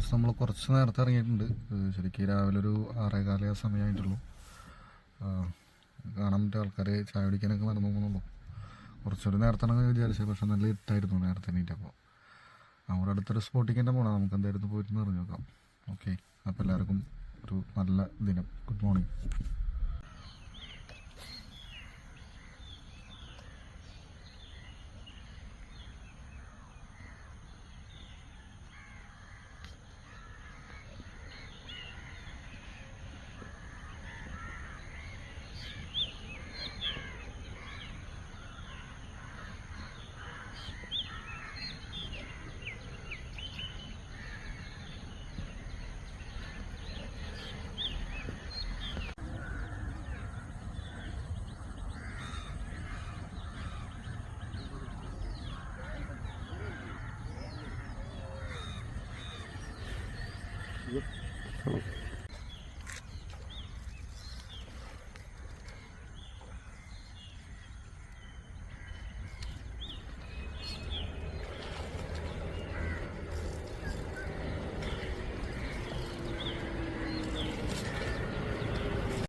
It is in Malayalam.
ഫ്രണ്ട്സ് നമ്മൾ കുറച്ച് നേരത്തെ ഇറങ്ങിയിട്ടുണ്ട്. ശരിക്കും രാവിലെ ഒരു ആറേകാല സമയമായിട്ടുള്ളൂ കാണാൻ പറ്റിയ ആൾക്കാർ ചായ കുടിക്കാനൊക്കെ നടന്നു പോകുന്നുള്ളൂ. കുറച്ചൊരു നേരത്തെ ഇറങ്ങാൻ വിചാരിച്ചത് പക്ഷെ നല്ല ഇട്ടായിരുന്നു നേരത്തെ എണീറ്റപ്പോൾ അവിടെ അടുത്തൊരു സ്പോട്ടിക്ക് തന്നെ പോകണം നമുക്ക് എന്തായിരുന്നു പോയിട്ട് അറിഞ്ഞു നോക്കാം. ഓക്കെ അപ്പോൾ എല്ലാവർക്കും ഒരു നല്ല ദിനം. Good morning Viu? Então,